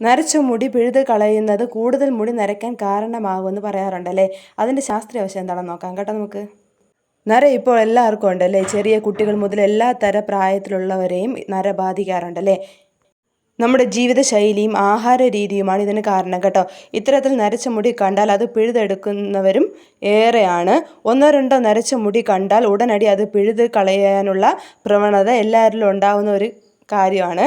നരച്ച മുടി പിഴുത് കളയുന്നത് കൂടുതൽ മുടി നരയ്ക്കാൻ കാരണമാകുമെന്ന് പറയാറുണ്ടല്ലേ? അതിന്റെ ശാസ്ത്രീയ വശം എന്താണെന്ന് നോക്കാം കേട്ടോ നമുക്ക്. നര ഇപ്പോൾ എല്ലാവർക്കും ഉണ്ടല്ലേ? ചെറിയ കുട്ടികൾ മുതൽ എല്ലാ തര പ്രായത്തിലുള്ളവരെയും നര ബാധിക്കാറുണ്ടല്ലേ? നമ്മുടെ ജീവിതശൈലിയും ആഹാര രീതിയുമാണ് ഇതിന് കാരണം കേട്ടോ. ഇത്തരത്തിൽ നരച്ച മുടി കണ്ടാൽ അത് പിഴുതെടുക്കുന്നവരും ഏറെയാണ്. ഒന്നോ രണ്ടോ നരച്ച മുടി കണ്ടാൽ ഉടനടി അത് പിഴുത് കളയാനുള്ള പ്രവണത എല്ലാവരിലും ഉണ്ടാകുന്ന ഒരു കാര്യമാണ്.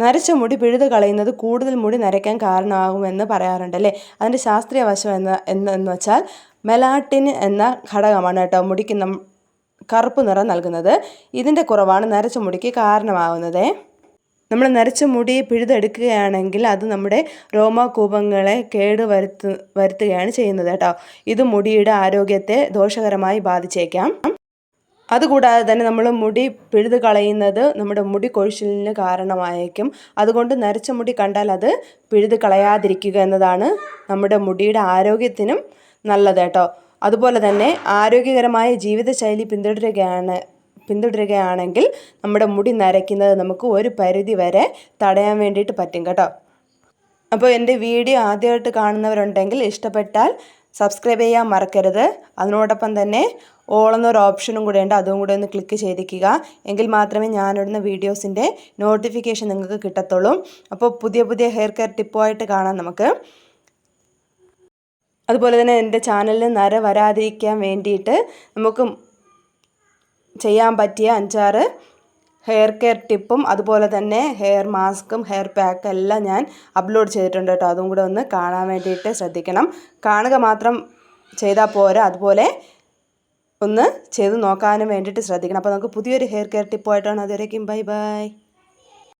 നരച്ച മുടി പിഴുത് കളയുന്നത് കൂടുതൽ മുടി നരയ്ക്കാൻ കാരണമാകുമെന്ന് പറയാറുണ്ടല്ലേ അതിന്റെ ശാസ്ത്രീയ വശം എന്ന് എന്നെന്ന് വെച്ചാൽ മെലാട്ടിൻ എന്ന ഘടകമാണ് കേട്ടോ മുടിക്ക് നം കറുപ്പ് നിറം നൽകുന്നത്. ഇതിന്റെ കുറവാണ് നരച്ച മുടിക്ക് കാരണമാകുന്നത്. നമ്മൾ നരച്ച മുടി പിഴുതെടുക്കുകയാണെങ്കിൽ അത് നമ്മുടെ രോമകൂപങ്ങളെ കേട് വരുത്തു വരുത്തുകയാണ് ചെയ്യുന്നത് കേട്ടോ. ഇത് മുടിയുടെ ആരോഗ്യത്തെ ദോഷകരമായി ബാധിച്ചേക്കാം. അതുകൂടാതെ തന്നെ നമ്മൾ മുടി പിഴുത് കളയുന്നത് നമ്മുടെ മുടി കൊഴിച്ചിലിന് കാരണമായേക്കും. അതുകൊണ്ട് നരച്ച മുടി കണ്ടാൽ അത് പിഴുത് കളയാതിരിക്കുക എന്നതാണ് നമ്മുടെ മുടിയുടെ ആരോഗ്യത്തിനും നല്ലത് കേട്ടോ. അതുപോലെ തന്നെ ആരോഗ്യകരമായ ജീവിതശൈലി പിന്തുടരുകയാണ് പിന്തുടരുകയാണെങ്കിൽ നമ്മുടെ മുടി നരയ്ക്കുന്നത് നമുക്ക് ഒരു പരിധി വരെ തടയാൻ വേണ്ടിയിട്ട് പറ്റും കേട്ടോ. അപ്പോൾ എന്റെ വീഡിയോ ആദ്യമായിട്ട് കാണുന്നവരുണ്ടെങ്കിൽ ഇഷ്ടപ്പെട്ടാൽ സബ്സ്ക്രൈബ് ചെയ്യാൻ മറക്കരുത്. അതിനോടൊപ്പം തന്നെ ഓൾ എന്നൊരു ഓപ്ഷനും കൂടെ ഉണ്ട്. അതും കൂടെ ഒന്ന് ക്ലിക്ക് ചെയ്തിരിക്കുക. എങ്കിൽ മാത്രമേ ഞാനിടുന്ന വീഡിയോസിന്റെ നോട്ടിഫിക്കേഷൻ നിങ്ങൾക്ക് കിട്ടത്തുള്ളൂ. അപ്പോൾ പുതിയ പുതിയ ഹെയർ കെയർ ടിപ്പുമായിട്ട് കാണാം നമുക്ക്. അതുപോലെ തന്നെ എന്റെ ചാനലിൽ നര വരാതിരിക്കാൻ വേണ്ടിയിട്ട് നമുക്ക് ചെയ്യാൻ പറ്റിയ അഞ്ചാറ് ഹെയർ കെയർ ടിപ്പും അതുപോലെ തന്നെ ഹെയർ മാസ്കും ഹെയർ പാക്കും എല്ലാം ഞാൻ അപ്ലോഡ് ചെയ്തിട്ടുണ്ട് കേട്ടോ. അതും കൂടെ ഒന്ന് കാണാൻ വേണ്ടിയിട്ട് ശ്രദ്ധിക്കണം. കാണുക മാത്രം ചെയ്താൽ പോരാ. അതുപോലെ ഒന്ന് ചെയ്ത് നോക്കാനും വേണ്ടിയിട്ട് ശ്രദ്ധിക്കണം. അപ്പോൾ നമുക്ക് പുതിയൊരു ഹെയർ കെയർ ടിപ്പുമായിട്ടാണ് അതുവരേക്കും ബൈ ബൈ.